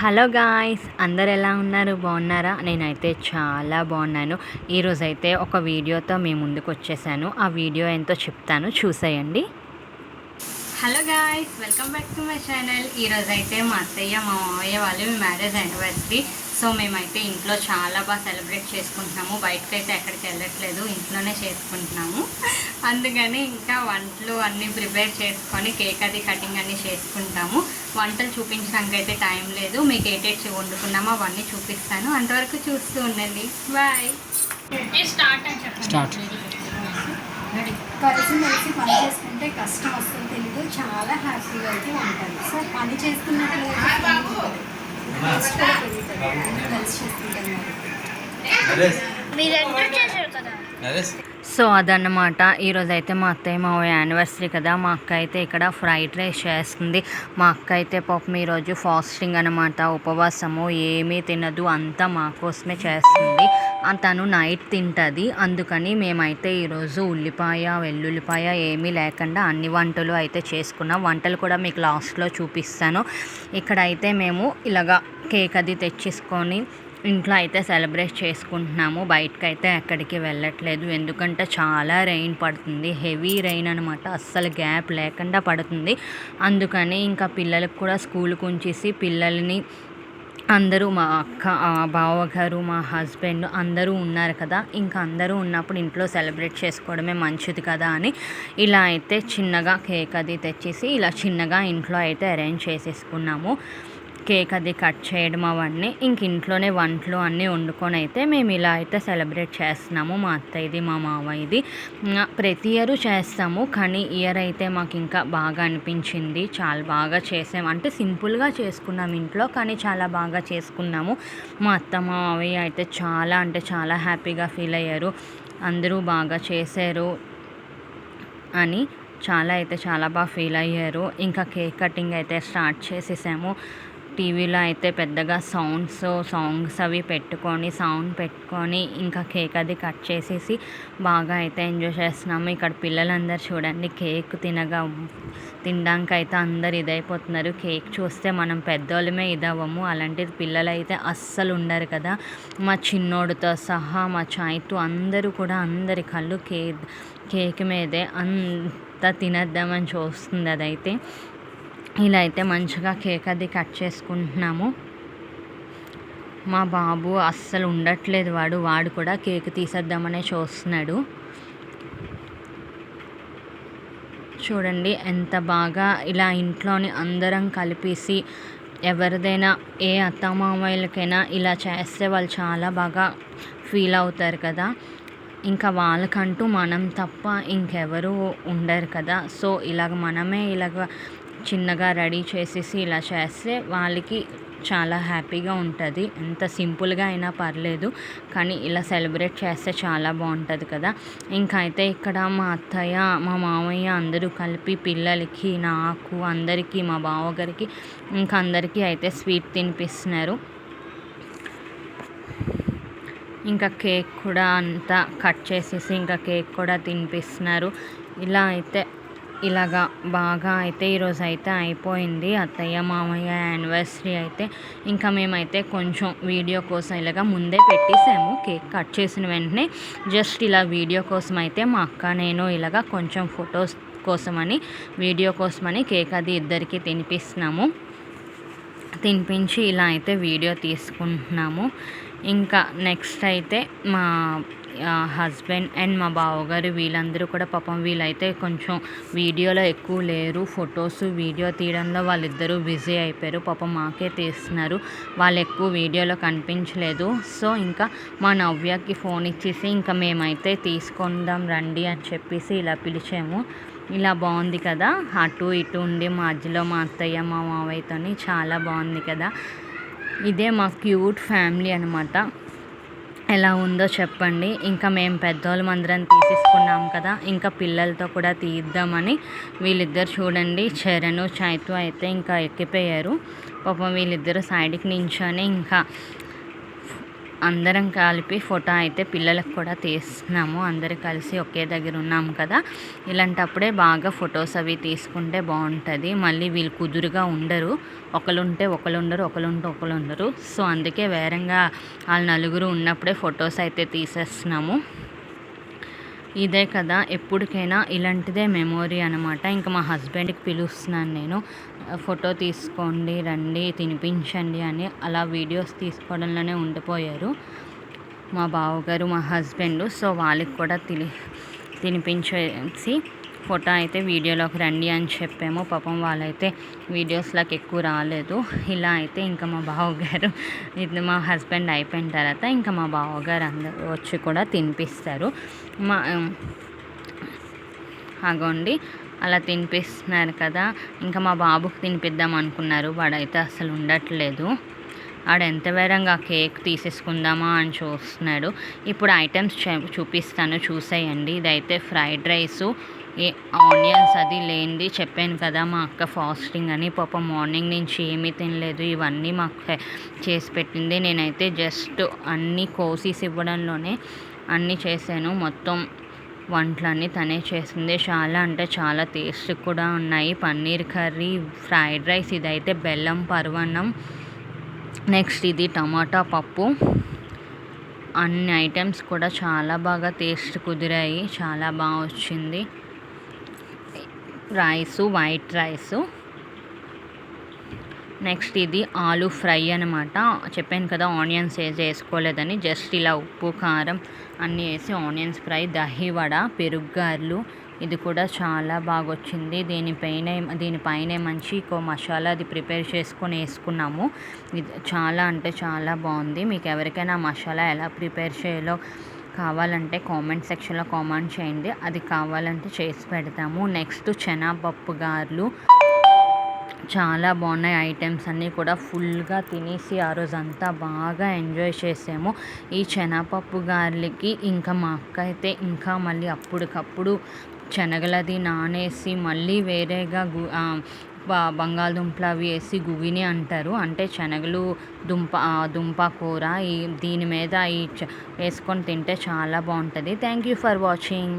Hello guys అందరు ఎలా ఉన్నారు? బాగున్నారా? నేనైతే చాలా బాగున్నాను. ఈరోజైతే ఒక వీడియోతో మీ ముందుకు వచ్చేసాను ఆ వీడియో ఎంతో చెప్తాను. చూసేయండి. Hello guys welcome back to my channel ఈరోజు అయితే మా అత్తయ్య మా మామయ్య వాళ్ళు మీ మ్యారేజ్ యానివర్సరీ సో మేమైతే ఇంట్లో చాలా బాగా సెలబ్రేట్ చేసుకుంటున్నాము. బయటకు అయితే ఎక్కడికి వెళ్ళట్లేదు ఇంట్లోనే చేసుకుంటున్నాము. అందుకని ఇంకా వంటలు అన్నీ ప్రిపేర్ చేసుకొని కేక్ అది కటింగ్ అన్నీ చేసుకుంటాము. వంటలు చూపించడానికి అయితే టైం లేదు. మీకు ఏటేటి వండుకున్నామో అవన్నీ చూపిస్తాను. అంతవరకు చూస్తూ ఉండండి. బాయ్ స్టార్ట్ అని చెప్పండి. కలిసి మెలిసి పని చేసుకుంటే కష్టం వస్తుంది. తెలీదు చాలా హ్యాపీగా అయితే ఉంటుంది సో పని చేస్తున్నట్లు టేస్ట్ కూడా పెరుగుతుంది. అందరూ కలిసి చేసుకుంటాం కాబట్టి. సో అదన్నమాట. ఈరోజు అయితే మా అత్తయ్య మా యానివర్సరీ కదా. మా అక్క అయితే ఇక్కడ ఫ్రైడ్ రైస్ చేస్తుంది. మా అక్క అయితే పాపం ఈరోజు ఫాస్టింగ్ అనమాట ఉపవాసము ఏమీ తినదు. అంతా మా కోసమే చేస్తుంది. తను నైట్ తింటుంది. అందుకని మేమైతే ఈరోజు ఉల్లిపాయ వెల్లుల్లిపాయ ఏమీ లేకుండా అన్ని వంటలు అయితే చేసుకున్నాం. వంటలు కూడా మీకు లాస్ట్లో చూపిస్తాను. ఇక్కడైతే మేము ఇలాగా కేక్ అది తెచ్చేసుకొని ఇంట్లో అయితే సెలబ్రేట్ చేసుకుంటున్నాము. బయటకు అయితే ఎక్కడికి వెళ్ళట్లేదు. ఎందుకంటే చాలా రెయిన్ పడుతుంది. హెవీ రెయిన్ అనమాట అస్సలు గ్యాప్ లేకుండా పడుతుంది. అందుకని ఇంకా పిల్లలకు కూడా స్కూల్కి ఉంచేసి పిల్లల్ని అందరూ మా అక్క బావగారు మా హస్బెండ్ అందరూ ఉన్నారు కదా. ఇంకా అందరూ ఉన్నప్పుడు ఇంట్లో సెలబ్రేట్ చేసుకోవడమే మంచిది కదా అని ఇలా అయితే చిన్నగా కేక్ అది తెచ్చేసి ఇలా చిన్నగా ఇంట్లో అయితే అరేంజ్ చేసేసుకున్నాము. కేక్ అది కట్ చేయడం అవన్నీ ఇంక ఇంట్లోనే వంటలు అన్నీ వండుకొని అయితే మేము ఇలా అయితే సెలబ్రేట్ చేస్తున్నాము. మా అత్తయ్యది మా మావయ్యది. ప్రతి ఇయర్ చేస్తాము. కానీ ఇయర్ అయితే మాకు ఇంకా బాగా అనిపించింది. చాలా బాగా చేసాం. అంటే సింపుల్గా చేసుకున్నాము ఇంట్లో కానీ చాలా బాగా చేసుకున్నాము. మా అత్త మా మావయ్య అయితే చాలా అంటే చాలా హ్యాపీగా ఫీల్ అయ్యారు. అందరూ బాగా చేశారు అని చాలా అయితే చాలా బాగా ఫీల్ అయ్యారు. ఇంకా కేక్ కటింగ్ అయితే స్టార్ట్ చేసేసాము. టీవీలో అయితే పెద్దగా సౌండ్స్ సాంగ్స్ అవి పెట్టుకొని సౌండ్ పెట్టుకొని ఇంకా కేక్ అది కట్ చేసేసి బాగా అయితే ఎంజాయ్ చేస్తున్నాము. ఇక్కడ పిల్లలందరూ చూడండి కేక్ తినగా తినడానికి అయితే అందరు ఇదైపోతున్నారు. కేక్ చూస్తే మనం పెద్దోళ్ళమే ఇదవ్వము. అలాంటిది పిల్లలు అయితే అస్సలు ఉండరు కదా. మా చిన్నోడితో సహా మా చాయ్తో అందరూ కూడా అందరి కళ్ళు కేక్ కేక్ మీదే అంతా తినేద్దామని చూస్తుంది అదైతే. ఇలా అయితే మంచిగా కేక్ అది కట్ చేసుకుంటున్నాము. మా బాబు అస్సలు ఉండట్లేదు వాడు వాడు కూడా కేక్ తీసేద్దామనే చూస్తున్నాడు. చూడండి ఎంత బాగా ఇలా ఇంట్లోని అందరం కలిపేసి ఎవరిదైనా ఏ అత్తమామయ్యలకైనా ఇలా చేస్తే వాళ్ళు చాలా బాగా ఫీల్ అవుతారు కదా. ఇంకా వాళ్ళకంటూ మనం తప్ప ఇంకెవరు ఉండరు కదా. సో ఇలాగ మనమే ఇలాగ చిన్నగా రెడీ చేసేసి ఇలా చేస్తే వాళ్ళకి చాలా హ్యాపీగా ఉంటుంది. ఎంత సింపుల్గా అయినా పర్లేదు కానీ ఇలా సెలబ్రేట్ చేస్తే చాలా బాగుంటుంది కదా. ఇంకా అయితే ఇక్కడ మా అత్తయ్య మా మామయ్య అందరూ కలిపి పిల్లలకి నాకు అందరికీ మా బావగారికి ఇంకా అందరికీ అయితే స్వీట్ తినిపిస్తున్నారు. ఇంకా కేక్ కూడా అంతా కట్ చేసేసి ఇంకా కేక్ కూడా తినిపిస్తున్నారు. ఇలా అయితే ఇలాగా బాగా అయితే ఈరోజు అయితే అయిపోయింది. అత్తయ్య మామయ్య యానివర్సరీ అయితే ఇంకా మేమైతే కొంచెం వీడియో కోసం ఇలాగ ముందే పెట్టేసాము. కేక్ కట్ చేసిన వెంటనే జస్ట్ ఇలా వీడియో కోసం అయితే మా అక్క నేను ఇలాగా కొంచెం ఫొటోస్ కోసమని వీడియో కోసమని కేక్ అది ఇద్దరికి తినిపిస్తున్నాము. తినిపించి ఇలా అయితే వీడియో తీసుకుంటున్నాము. ఇంకా నెక్స్ట్ అయితే మా హస్బెండ్ అండ్ మా బావగారు వీళ్ళందరూ కూడా పాపం వీళ్ళైతే కొంచెం వీడియోలో ఎక్కువ లేరు. ఫొటోస్ వీడియో తీయడంలో వాళ్ళిద్దరూ బిజీ అయిపోయారు. పాపం మాకే తీస్తున్నారు. వాళ్ళు ఎక్కువ వీడియోలో కనిపించలేదు. సో ఇంకా మా నవ్యకి ఫోన్ ఇచ్చేసి ఇంకా మేమైతే తీసుకుందాం రండి అని చెప్పేసి ఇలా పిలిచాము. ఇలా బాగుంది కదా. అటు ఇటు ఉండి మధ్యలో మా అత్తయ్య మా మావయ్యతోని చాలా బాగుంది కదా. ఇదే మా క్యూట్ ఫ్యామిలీ అనమాట ఎలా ఉందో చెప్పండి. ఇంకా మేము పెద్దవాళ్ళం అందరం తీసేసుకున్నాం కదా. ఇంకా పిల్లలతో కూడా తీద్దామని వీళ్ళిద్దరు చూడండి. చరణ్ చైతు అయితే ఇంకా ఎక్కిపోయారు. పాపం వీళ్ళిద్దరు సైడ్కి నించొని ఇంకా అందరం కలిపి ఫోటో అయితే పిల్లలకు కూడా తీస్తున్నాము. అందరు కలిసి ఒకే దగ్గర ఉన్నాము కదా. ఇలాంటప్పుడే బాగా ఫొటోస్ అవి తీసుకుంటే బాగుంటుంది. మళ్ళీ వీళ్ళు కుదురుగా ఉండరు. ఒకరుంటే ఒకరు ఉండరు ఒకరుంటే ఒకరు ఉండరు సో అందుకే వేరంగా వాళ్ళు నలుగురు ఉన్నప్పుడే ఫొటోస్ అయితే తీసేస్తున్నాము. ఇదే కదా ఎప్పటికైనా ఇలాంటిదే మెమొరీ అనమాట ఇంకా మా హస్బెండ్కి పిలుస్తున్నాను నేను ఫోటో తీసుకోండి రండి తినిపించండి అని అలా వీడియోస్ తీసుకోవడంలోనే ఉండిపోయారు మా బావగారు మా హస్బెండ్. సో వాళ్ళకి కూడా తిని తినిపించేసి ఫోటో అయితే వీడియోలోకి రండి అని చెప్పాము. పాపం వాళ్ళైతే వీడియోస్లోకి ఎక్కువ రాలేదు. ఇలా అయితే ఇంకా మా బావగారు ఇది మా హస్బెండ్ అయిపోయిన తర్వాత ఇంకా మా బావగారు అందరూ వచ్చి కూడా తినిపిస్తారు. మా అగోండి అలా తినిపిస్తున్నారు కదా. ఇంకా మా బాబుకి తినిపిద్దాం అనుకున్నారు. వాడైతే అసలు ఉండట్లేదు. ఆడ ఎంత వేరంగా కేక్ తీసేసుకుందామా అని చూస్తున్నాడు. ఇప్పుడు ఐటమ్స్ చూపిస్తాను. చూసేయండి. ఇదైతే ఫ్రైడ్ రైసు. ఏ ఆనియన్స్ అది లేనిది చెప్పాను కదా మా అక్క ఫాస్టింగ్ అని. పాప మార్నింగ్ నుంచి ఏమీ తినలేదు. ఇవన్నీ మా అక్క చేసి పెట్టింది. నేనైతే జస్ట్ అన్నీ కోసీస్ ఇవ్వడంలోనే అన్నీ చేశాను. మొత్తం వంటలన్నీ తనే చేసింది. చాలా అంటే చాలా టేస్ట్ కూడా ఉన్నాయి. పన్నీర్ కర్రీ ఫ్రైడ్ రైస్ ఇదైతే బెల్లం పరువన్నం. నెక్స్ట్ ఇది టమాటా పప్పు. అన్ని ఐటమ్స్ కూడా చాలా బాగా టేస్ట్ కుదిరాయి. చాలా బాగా వచ్చింది. Rice white rice. నెక్స్ట్ ఇది ఆలు ఫ్రై అనమాట చెప్పాను కదా ఆనియన్స్ వేసి వేసుకోలేదని జస్ట్ ఇలా ఉప్పు కారం అన్నీ వేసి ఆనియన్స్ ఫ్రై దహి వడ పెరుగ్గార్లు. ఇది కూడా చాలా బాగా వచ్చింది దీనిపైన దీనిపైన మంచి ఇంకో మసాలా అది ప్రిపేర్ చేసుకొని వేసుకున్నాము. ఇది చాలా అంటే చాలా బాగుంది. మీకు ఎవరికైనా మసాలా ఎలా ప్రిపేర్ చేయాలో కావాలంటే కామెంట్ సెక్షన్లో కామెంట్ చేయండి. అది కావాలంటే చేసి పెడతాము. నెక్స్ట్ శనగపప్పు గారెలు. చాలా బాగున్నాయి ఐటమ్స్ అన్నీ కూడా ఫుల్గా తినేసి ఆ రోజంతా బాగా ఎంజాయ్ చేసాము. ఈ శనగపప్పు గారెలకి ఇంకా మా అక్క అయితే ఇంకా మళ్ళీ అప్పటికప్పుడు శనగలది నానేసి మళ్ళీ వేరేగా గు బంగాళదుంపలు అవి వేసి గుగిని అంటారు. అంటే శనగలు దుంప దుంప కూర ఈ దీని మీద ఈ వేసుకొని తింటే చాలా బాగుంటుంది. Thank you for watching.